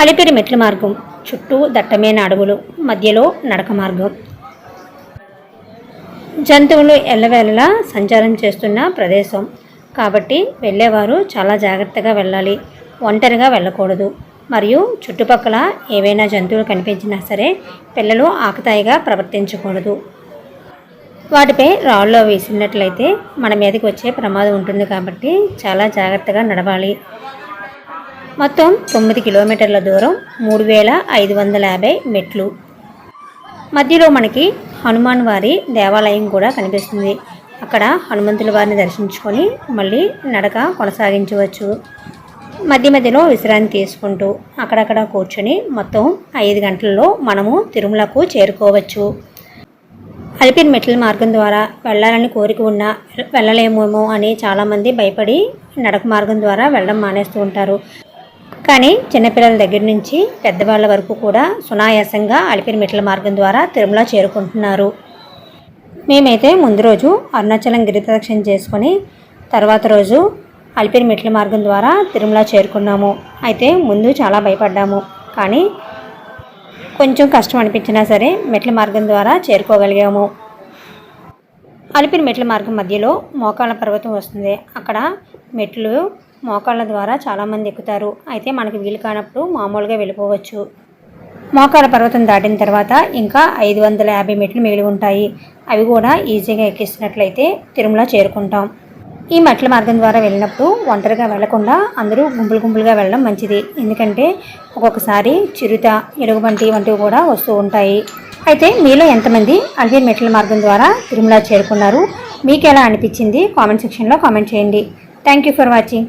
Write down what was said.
అలిపిరి మెట్ల మార్గం చుట్టూ దట్టమైన అడవులు మధ్యలో నడక మార్గం. జంతువులు ఎల్లవేళలా సంచారం చేస్తున్న ప్రదేశం. కాబట్టి వెళ్ళేవారు చాలా జాగ్రత్తగా వెళ్ళాలి ఒంటరిగా వెళ్ళకూడదు. మరియు చుట్టుపక్కల ఏవైనా జంతువులు కనిపించినా సరే పిల్లలు ఆకతాయిగా ప్రవర్తించకూడదు. వాటిపై రాళ్ళలో వేసినట్లయితే మన మీదకి వచ్చే ప్రమాదం ఉంటుంది కాబట్టి చాలా జాగ్రత్తగా నడవాలి. మొత్తం తొమ్మిది కిలోమీటర్ల దూరం మూడు వేల ఐదు వందల యాభై మెట్లు. మధ్యలో మనకి హనుమాన్ వారి దేవాలయం కూడా కనిపిస్తుంది. అక్కడ హనుమంతుల వారిని దర్శించుకొని మళ్ళీ నడక కొనసాగించవచ్చు. మధ్య మధ్యలో విశ్రాంతి తీసుకుంటూ అక్కడక్కడ కూర్చొని మొత్తం ఐదు గంటల్లో మనము తిరుమలకు చేరుకోవచ్చు. అలిపిరి మెట్ల మార్గం ద్వారా వెళ్ళాలని కోరిక ఉన్నా వెళ్ళలేమేమో అని చాలామంది భయపడి నడక మార్గం ద్వారా వెళ్ళడం మానేస్తూ ఉంటారు. కానీ చిన్నపిల్లల దగ్గర నుంచి పెద్దవాళ్ళ వరకు కూడా సునాయాసంగా అలిపిరి మెట్ల మార్గం ద్వారా తిరుమల చేరుకుంటున్నారు. మేమైతే ముందు రోజు అరుణాచలం గిరి ప్రదక్షిణ చేసుకొని తర్వాత రోజు అలిపిరి మెట్ల మార్గం ద్వారా తిరుమల చేరుకున్నాము. అయితే ముందు చాలా భయపడ్డాము. కానీ కొంచెం కష్టం అనిపించినా సరే మెట్ల మార్గం ద్వారా చేరుకోగలిగాము. అలిపిరి మెట్ల మార్గం మధ్యలో మోకాళ్ళ పర్వతం వస్తుంది. అక్కడ మెట్లు మోకాళ్ళ ద్వారా చాలామంది ఎక్కుతారు. అయితే మనకి వీలు కానప్పుడు మామూలుగా వెళ్ళిపోవచ్చు. మోకాళ్ళ పర్వతం దాటిన తర్వాత ఇంకా ఐదు వందల యాభై మెట్లు మిగిలి ఉంటాయి. అవి కూడా ఈజీగా ఎక్కిస్తున్నట్లయితే తిరుమల చేరుకుంటాం. ఈ మెట్ల మార్గం ద్వారా వెళ్ళినప్పుడు ఒంటరిగా వెళ్ళకుండా అందరూ గుంపులు గుంపులుగా వెళ్ళడం మంచిది. ఎందుకంటే ఒక్కొక్కసారి చిరుత ఎలుగుబంటి వంటివి కూడా వస్తూ ఉంటాయి. అయితే మీలో ఎంతమంది అల్వీర్ మెట్ల మార్గం ద్వారా తిరుమల చేరుకున్నారు? మీకు ఎలా అనిపించింది? కామెంట్ సెక్షన్లో కామెంట్ చేయండి. Thank you for watching